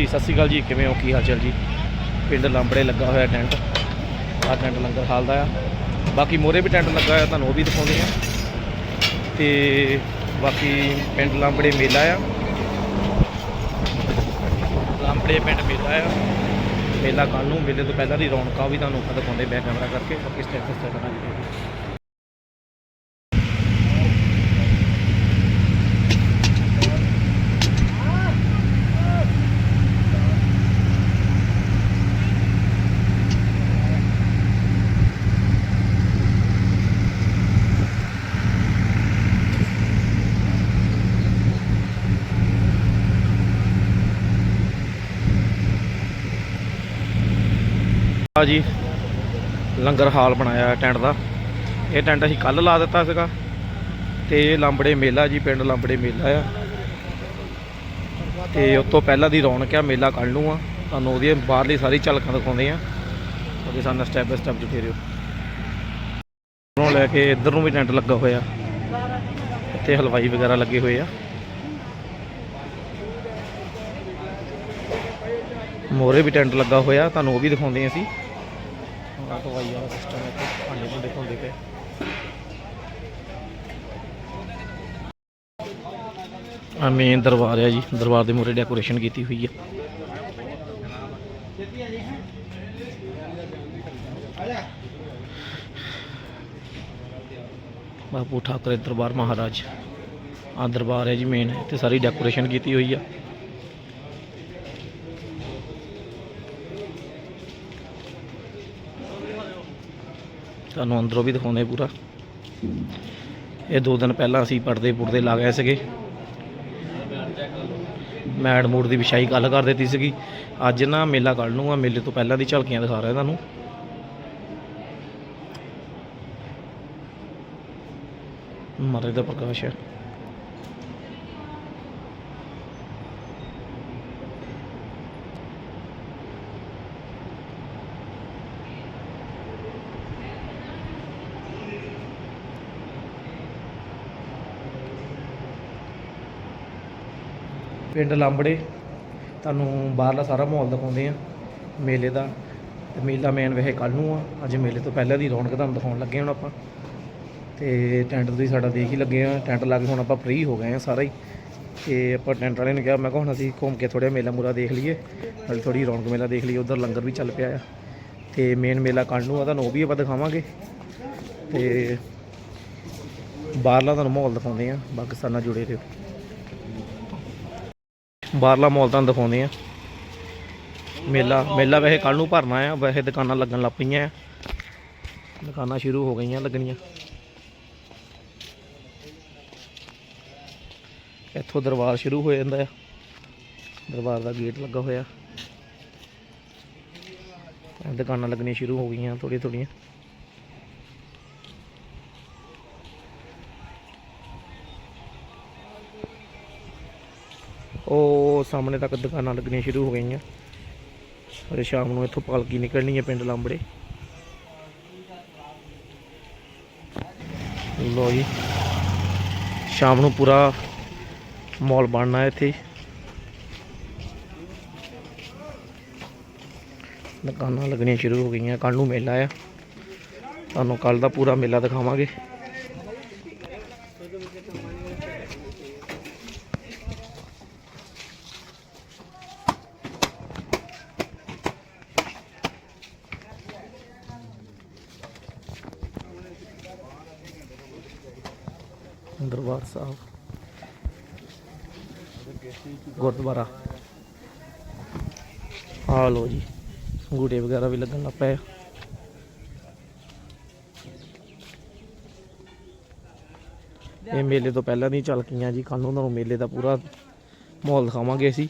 ਜੀ ਸਤਿ ਸ਼੍ਰੀ ਅਕਾਲ ਜੀ। ਕਿਵੇਂ ਹੋ? ਕੀ ਹਾਲ ਚਾਲ ਜੀ? ਪਿੰਡ ਲਾਂਬੜੇ ਲੱਗਾ ਹੋਇਆ ਟੈਂਟ। ਆਹ ਟੈਂਟ ਲੰਗਰ ਹਾਲ ਦਾ ਆ। ਬਾਕੀ ਮੋਰੇ ਵੀ ਟੈਂਟ ਲੱਗਾ ਹੋਇਆ, ਤੁਹਾਨੂੰ ਉਹ ਵੀ ਦਿਖਾਉਂਦੇ ਆ। ਤੇ ਬਾਕੀ ਪਿੰਡ ਲਾਂਬੜੇ ਮੇਲਾ ਆ। ਲਾਂਬੜੇ ਪਿੰਡ ਮੇਲਾ ਆ। ਮੇਲਾ ਕੱਲ ਨੂੰ, ਮੇਲੇ ਤੋਂ ਪਹਿਲਾਂ ਦੀ ਰੌਣਕਾਂ ਵੀ ਤੁਹਾਨੂੰ ਆਪਾਂ ਦਿਖਾਉਂਦੇ ਬੈਕ ਕੈਮਰਾ ਕਰਕੇ। ਬਾਕੀ ਸਟੈਪ ਸਟੈਪ ਕਰਾਂਗੇ? ਜੀ। ਲੰਗਰ ਹਾਲ ਬਣਾਇਆ ਟੈਂਟ ਦਾ। ਇਹ ਟੈਂਟ ਅਸੀਂ ਕੱਲ ਲਾ ਦਿੱਤਾ ਸੀਗਾ। ਤੇ ਇਹ ਲਾਂਬੜੇ ਮੇਲਾ ਜੀ, ਪਿੰਡ ਲਾਂਬੜੇ ਮੇਲਾ ਆ। ਤੇ ਉਸ ਤੋਂ ਪਹਿਲਾਂ ਦੀ ਰੌਣਕ ਆ, ਮੇਲਾ ਕੱਲ ਨੂੰ ਆ। ਤੁਹਾਨੂੰ ਉਹਦੀ ਬਾਹਰਲੀ ਸਾਰੀ ਝਲਕਾਂ ਦਿਖਾਉਂਦੇ ਆ। ਉਹਦੇ ਸਾਨੂੰ ਸਟੈਪ ਬਾਈ ਸਟੈਪ ਜੁੜੇ ਰਹੋ ਨੂੰ ਲੈ ਕੇ ਇੱਧਰ ਨੂੰ ਵੀ ਟੈਂਟ ਲੱਗਾ ਹੋਇਆ। ਇੱਥੇ ਹਲਵਾਈ ਵਗੈਰਾ ਲੱਗੇ ਹੋਏ ਆ। ਮੋਰੇ ਵੀ ਟੈਂਟ ਲੱਗਾ ਹੋਇਆ। ਤੁਹਾਨੂੰ ਉਹ ਵੀ ਦਿਖਾਉਂਦੇ ਹਾਂ ਅਸੀਂ। ਆਹ ਹਲਵਾਈ ਵਾਲਾ ਸਿਸਟਮ ਇੱਥੇ, ਭਾਂਡੇ ਨੂੰ ਦਿਖਾਉਂਦੇ ਪਏ। ਆ ਮੇਨ ਦਰਬਾਰ ਹੈ ਜੀ, ਦਰਬਾਰ ਦੇ ਮੂਹਰੇ ਡੈਕੋਰੇਸ਼ਨ ਕੀਤੀ ਹੋਈ ਹੈ ਬਾਪੂ ਠਾਕਰੇ ਦਰਬਾਰ ਮਹਾਰਾਜ ਆ ਦਰਬਾਰ ਹੈ ਜੀ ਮੇਨ ਤੇ ਸਾਰੀ ਡੈਕੋਰੇਸ਼ਨ ਕੀਤੀ ਹੋਈ ਆ। ਤੁਹਾਨੂੰ ਅੰਦਰੋਂ ਵੀ ਦਿਖਾਉਂਦੇ ਪੂਰਾ। ਇਹ ਦੋ ਦਿਨ ਪਹਿਲਾਂ ਅਸੀਂ ਪਰਦੇ ਪੁਰਦੇ ਲਾ ਗਏ ਸੀਗੇ। ਮੈਡ ਮੂਡ ਦੀ ਵਿਛਾਈ ਗੱਲ ਕਰ ਦਿੱਤੀ ਸੀਗੀ। ਅੱਜ ਨਾ ਮੇਲਾ ਕੱਢ ਲੂੰਗਾ ਮੇਲੇ ਤੋਂ ਪਹਿਲਾਂ ਦੀ ਝਲਕੀਆਂ ਦਿਖਾ ਰਿਹਾ ਤੁਹਾਨੂੰ। ਮਰੇ ਦਾ ਪ੍ਰਕਾਸ਼ ਹੈ। ਪਿੰਡ ਲਾਂਬੜੇ। ਤੁਹਾਨੂੰ ਬਾਹਰਲਾ ਸਾਰਾ ਮਾਹੌਲ ਦਿਖਾਉਂਦੇ ਆ ਮੇਲੇ ਦਾ। ਤੇ ਮੇਲਾ ਮੇਨ ਵੈਸੇ ਕੱਲ ਨੂੰ ਆ। ਅੱਜ ਮੇਲੇ ਤੋਂ ਪਹਿਲਾਂ ਦੀ ਰੌਣਕ ਤੁਹਾਨੂੰ ਦਿਖਾਉਣ ਲੱਗੇ ਹੁਣ ਆਪਾਂ। ਤੇ ਟੈਂਟ ਤੁਸੀਂ ਸਾਡਾ ਦੇਖ ਹੀ ਲੱਗੇ ਆ ਟੈਂਟ ਲਾ ਕੇ ਹੁਣ ਆਪਾਂ ਫ੍ਰੀ ਹੋ ਗਏ ਆ ਸਾਰਾ ਹੀ। ਤੇ ਆਪਾਂ ਟੈਂਟ ਵਾਲੇ ਨੇ ਕਿਹਾ, ਮੈਂ ਕਿਹਾ ਹੁਣ ਅਸੀਂ ਘੁੰਮ ਕੇ ਥੋੜ੍ਹਾ ਮੇਲਾ ਮੂਰਾ ਦੇਖ ਲਈਏ। ਨਾਲੇ ਥੋੜੀ ਰੌਣਕ ਮੇਲਾ ਦੇਖ ਲਈਏ। ਉਧਰ ਲੰਗਰ ਵੀ ਚੱਲ ਪਿਆ ਆ। ਤੇ ਮੇਨ ਮੇਲਾ ਕੱਲ ਨੂੰ ਆ। ਤੁਹਾਨੂੰ ਉਹ ਵੀ ਆਪਾਂ ਦਿਖਾਵਾਂਗੇ। ਤੇ ਬਾਹਰਲਾ ਤੁਹਾਨੂੰ ਮਾਹੌਲ ਦਿਖਾਉਂਦੇ ਆ ਬਾਕੀ ਸਾਡੇ ਨਾਲ ਜੁੜੇ ਰਹੋ। ਬਾਹਰਲਾ ਮਾਹੌਲ ਤੁਹਾਨੂੰ ਦਿਖਾਉਂਦੇ ਆ। ਮੇਲਾ ਮੇਲਾ ਵੈਸੇ ਕੱਲ ਨੂੰ ਭਰਨਾ ਆ ਵੈਸੇ ਦੁਕਾਨਾਂ ਲੱਗਣ ਲੱਗ ਪਈਆਂ ਆ। ਦੁਕਾਨਾਂ ਸ਼ੁਰੂ ਹੋ ਗਈਆਂ ਲੱਗਣੀਆਂ। ਇੱਥੋਂ ਦਰਬਾਰ ਸ਼ੁਰੂ ਹੋ ਜਾਂਦਾ ਆ। ਦਰਬਾਰ ਦਾ ਗੇਟ ਲੱਗਾ ਹੋਇਆ। ਦੁਕਾਨਾਂ ਲੱਗਣੀਆਂ ਸ਼ੁਰੂ ਹੋ ਗਈਆਂ ਥੋੜ੍ਹੀਆਂ ਥੋੜ੍ਹੀਆਂ ਉਹ ਸਾਹਮਣੇ ਤੱਕ ਦੁਕਾਨਾਂ ਲੱਗਣੀਆਂ ਸ਼ੁਰੂ ਹੋ ਗਈਆਂ। ਔਰ ਸ਼ਾਮ ਨੂੰ ਇੱਥੋਂ ਪਾਲਕੀ ਨਿਕਲਣੀ ਹੈ ਪਿੰਡ ਲਾਂਬੜੇ। ਲੋ ਜੀ, ਸ਼ਾਮ ਨੂੰ ਪੂਰਾ ਮਾਲ ਬਣਨਾ ਇੱਥੇ। ਦੁਕਾਨਾਂ ਲੱਗਣੀਆਂ ਸ਼ੁਰੂ ਹੋ ਗਈਆਂ ਕੱਲ ਨੂੰ ਮੇਲਾ ਆ। ਤੁਹਾਨੂੰ ਕੱਲ ਦਾ ਪੂਰਾ ਮੇਲਾ ਦਿਖਾਵਾਂਗੇ। ਦਰਬਾਰ ਸਾਹਿਬ। ਗੁਰਦੁਆਰਾ। ਆ ਲੋ ਜੀ ਅੰਗੂਠੇ ਵਗੈਰਾ ਵੀ ਲੱਗਣ ਲੱਗ ਪਏ ਇਹ ਮੇਲੇ ਤੋਂ ਪਹਿਲਾਂ ਦੀ ਗਈਆਂ ਜੀ ਕੱਲ ਨੂੰ ਤੁਹਾਨੂੰ ਮੇਲੇ ਦਾ ਪੂਰਾ ਮਾਹੌਲ ਦਿਖਾਵਾਂਗੇ ਅਸੀਂ।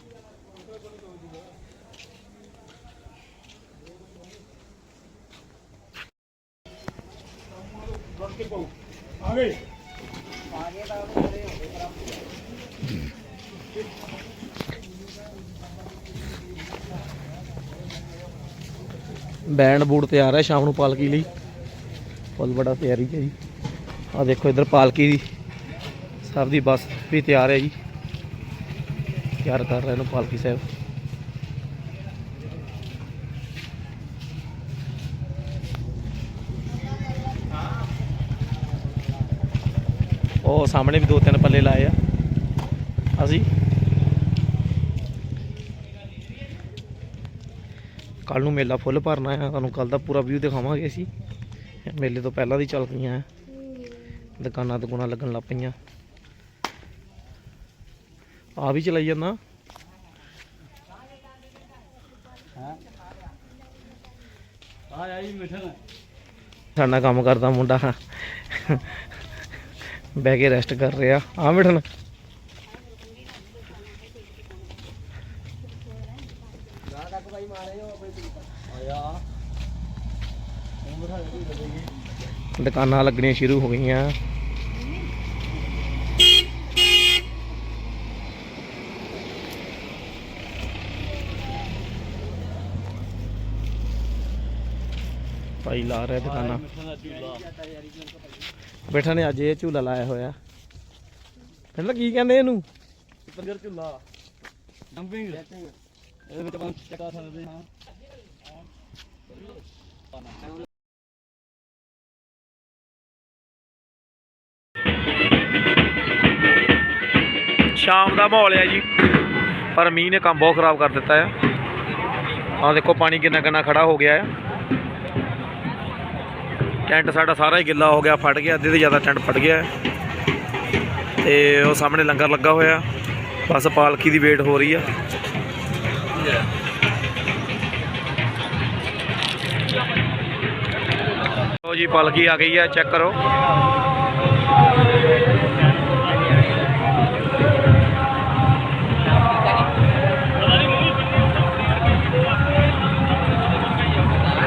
ਬੈਂਡ ਬੂਡ ਤਿਆਰ ਹੈ ਸ਼ਾਮ ਨੂੰ ਪਾਲਕੀ ਲਈ। ਫੁੱਲ ਬੜਾ ਤਿਆਰੀ ਹੈ ਜੀ। ਆ ਦੇਖੋ ਇਧਰ ਪਾਲਕੀ ਦੀ, ਸਭ ਦੀ ਬੱਸ ਵੀ ਤਿਆਰ ਹੈ ਜੀ। ਤਿਆਰ ਕਰ ਰਹੇ ਨੇ ਪਾਲਕੀ ਸਾਹਿਬ। ਉਹ ਸਾਹਮਣੇ ਵੀ ਦੋ ਤਿੰਨ ਪੱਲੇ ਲਾਏ ਆ। ਅਸੀਂ ਕੱਲ ਨੂੰ ਮੇਲਾ ਫੁੱਲ ਭਰਨਾ ਆ, ਤੁਹਾਨੂੰ ਕੱਲ ਦਾ ਪੂਰਾ ਵਿਊ ਦਿਖਾਵਾਂਗੇ ਅਸੀਂ। ਮੇਲੇ ਤੋਂ ਪਹਿਲਾਂ ਦੀ ਚੱਲ ਪਈਆਂ ਆ। ਦੁਕਾਨਾਂ ਦੁਕਾਨਾਂ ਲੱਗਣ ਲੱਗ ਪਈਆਂ। ਆ ਵੀ ਚਲਾਈ ਜਾਂਦਾ। ਆ ਆਈ ਮਿਠਨ ਸਾਡਾ ਕੰਮ ਕਰਦਾ ਮੁੰਡਾ। ਬਹਿ ਕੇ ਰੈਸਟ ਕਰ ਰਿਹਾ। ਆ ਮਿਠਨ ਆਇਆ। ਦੁਕਾਨਾਂ ਲੱਗਣੀਆਂ ਸ਼ੁਰੂ ਹੋ ਗਈਆਂ। ਭਾਈ ਲਾ ਰਿਹਾ ਦੁਕਾਨਾਂ। ਬੈਠਾ ਨੇ ਅੱਜ ਇਹ ਝੂਲਾ ਲਾਇਆ ਹੋਇਆ। ਕਹਿੰਦਾ ਕੀ ਕਹਿੰਦੇ ਇਹਨੂੰ? ਝੂਲਾ। ਡੰਪਿੰਗ। ਇਹਦੇ ਵਿੱਚ ਆਪਾਂ ਚੱਕਾ ਸਕਦੇ ਹਾਂ। ਸ਼ਾਮ ਦਾ ਮਾਹੌਲ ਹੈ ਜੀ, ਪਰ ਮੀਂਹ ਨੇ ਕੰਮ ਬਹੁਤ ਖਰਾਬ ਕਰ ਦਿੱਤਾ ਹੈ। ਆਹ ਦੇਖੋ, ਪਾਣੀ ਕਿੰਨਾ ਕਿੰਨਾ ਖੜਾ ਹੋ ਗਿਆ ਹੈ। ਟੈਂਟ ਸਾਡਾ ਸਾਰਾ ਹੀ ਗਿੱਲਾ ਹੋ ਗਿਆ, ਫਟ ਗਿਆ, ਅੱਧੇ ਤੋਂ ਜ਼ਿਆਦਾ ਟੈਂਟ ਫਟ ਗਿਆ ਹੈ। ਤੇ ਉਹ ਸਾਹਮਣੇ ਲੰਗਰ ਲੱਗਾ ਹੋਇਆ, ਬਸ ਪਾਲਕੀ ਦੀ ਵੇਟ ਹੋ ਰਹੀ ਆ ਲਓ ਜੀ, ਪਲਕੀ ਆ ਗਈ ਹੈ ਚੈੱਕ ਕਰੋ।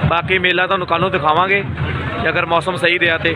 ਬਾਕੀ ਮੇਲਾ ਤੁਹਾਨੂੰ ਕੱਲ ਨੂੰ ਦਿਖਾਵਾਂਗੇ, ਜੇ ਅਗਰ ਮੌਸਮ ਸਹੀ ਰਿਹਾ ਤੇ।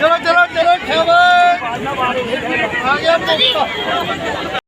ਚਲੋ ਚਲੋ ਚਲੋ ਖੇਵਾ ਆ ਗਿਆ